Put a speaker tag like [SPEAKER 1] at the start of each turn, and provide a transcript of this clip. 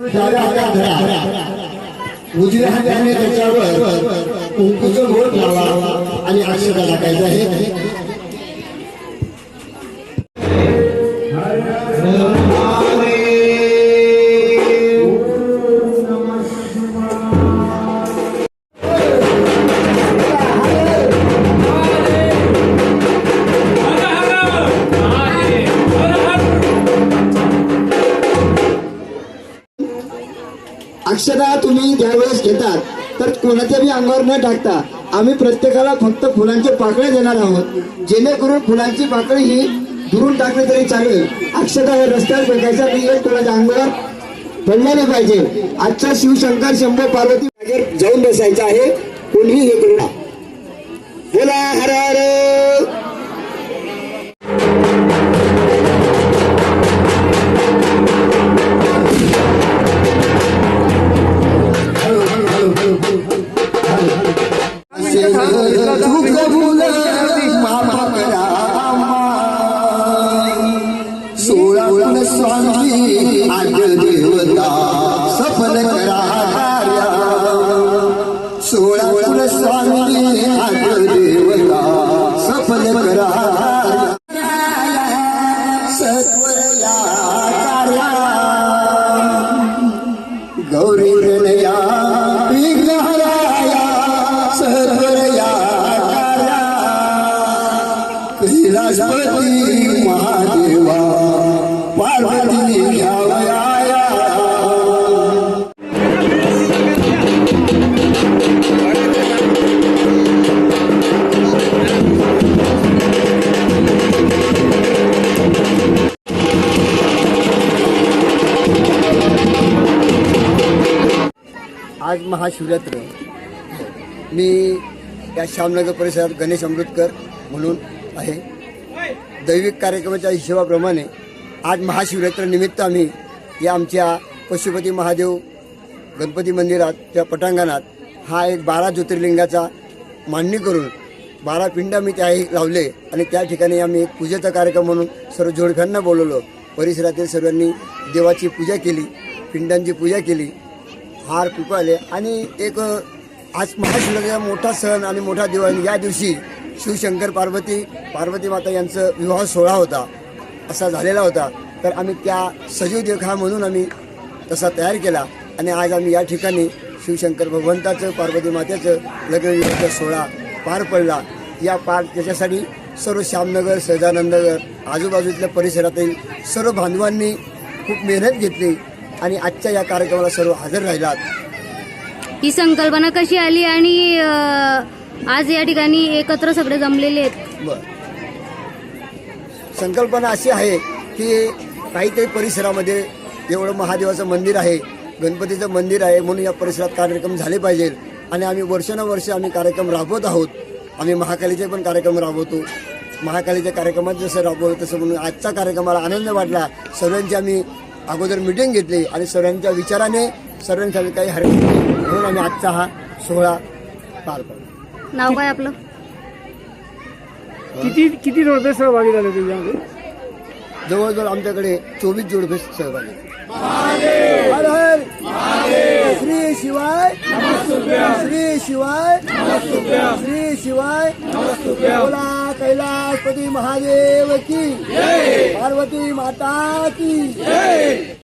[SPEAKER 1] डाव्या हातात धरा उजव्या हाताने त्याच्यावर कुंकूचं बोट लावा आणि अक्षता टाकायचं आहे. अक्षता तुम्ही ज्यावेळेस घेतात तर कोणाच्या बी अंगावर न टाकता आम्ही प्रत्येकाला फक्त फुलांचे पाकळे देणार आहोत. जेणेकरून फुलांची पाकळी ही दुरून टाकली तरी चालेल. अक्षता हे रस्त्यावर फेकायचा नाही एक कोणाच्या अंगावर पडलं नाही पाहिजे. आजचा शिवशंकर शंभू पार्वती जाऊन बसायचं आहे. कोणीही सोळा स्वामी आज देवता सफल करा सोळा स्वामी कैलासपती महादेवा पार्वती घ्यावया आज महाशिवरात्र. मी या श्यामनगर परिसरात गणेश अमृतकर म्हणून आहे. दैविक कार्यक्रमाच्या हिशोबाप्रमाणे आज महाशिवरात्र निमित्त आम्ही या आमच्या पशुपती महादेव गणपती मंदिरात त्या पटांगणात हा एक बारा ज्योतिर्लिंगाचा मांडणी करून बारा पिंड आम्ही त्या लावले आणि त्या ठिकाणी आम्ही एक पूजेचा कार्यक्रम म्हणून सर्व जोडप्यांना बोलवलं. परिसरातील सर्वांनी देवाची पूजा केली पिंडांची पूजा केली हार पिकवले आणि एक आज महाशिवरात्रीचा मोठा सण आणि मोठा दिवाळी या दिवशी शिवशंकर पार्वती पार्वती माता यांचं विवाह सोहळा होता असा झालेला होता. तर आम्ही त्या सजीव देखा म्हणून आम्ही तसा तयार केला आणि आज आम्ही या ठिकाणी शिवशंकर भगवंताचं पार्वती मातेचं लग्नविवाहाचा सोहळा पार पडला. या पार त्याच्यासाठी सर्व श्यामनगर सहजानंदनगर आजूबाजूतल्या परिसरातील सर्व बांधवांनी खूप मेहनत घेतली आणि आजच्या या कार्यक्रमाला सर्व हजर राहिलात.
[SPEAKER 2] ही संकल्पना कशी आली आणि आज या ठिकाणी एकत्र सगळे जमलेले आहेत.
[SPEAKER 1] संकल्पना अशी आहे की काहीतरी परिसरामध्ये एवढं महादेवाचं मंदिर आहे गणपतीचं मंदिर आहे म्हणून या परिसरात कार्यक्रम झाले पाहिजेत आणि आम्ही वर्षानुवर्ष आम्ही कार्यक्रम राबवत आहोत. आम्ही महाकालीचे पण कार्यक्रम राबवतो. महाकालीच्या कार्यक्रमात जसं राबवलं तसं म्हणून आजच्या कार्यक्रमाला आनंद वाटला. सर्वांची आम्ही अगोदर मिटिंग घेतली आणि सर्वांच्या विचाराने सर्वांसाठी काही हरकत नाही म्हणून आम्ही आजचा हा सोहळा पार पडला.
[SPEAKER 2] नाव काय आपलं?
[SPEAKER 3] किती किती जोडपे सहभागी झाले त्याच्यामध्ये
[SPEAKER 1] जवळजवळ आमच्याकडे चोवीस जोडपे सहभागी आहेत. हर हर! श्री शिवाय श्री शिवाय श्री शिवाय बोला कैलासपती महादेव की पार्वती माता की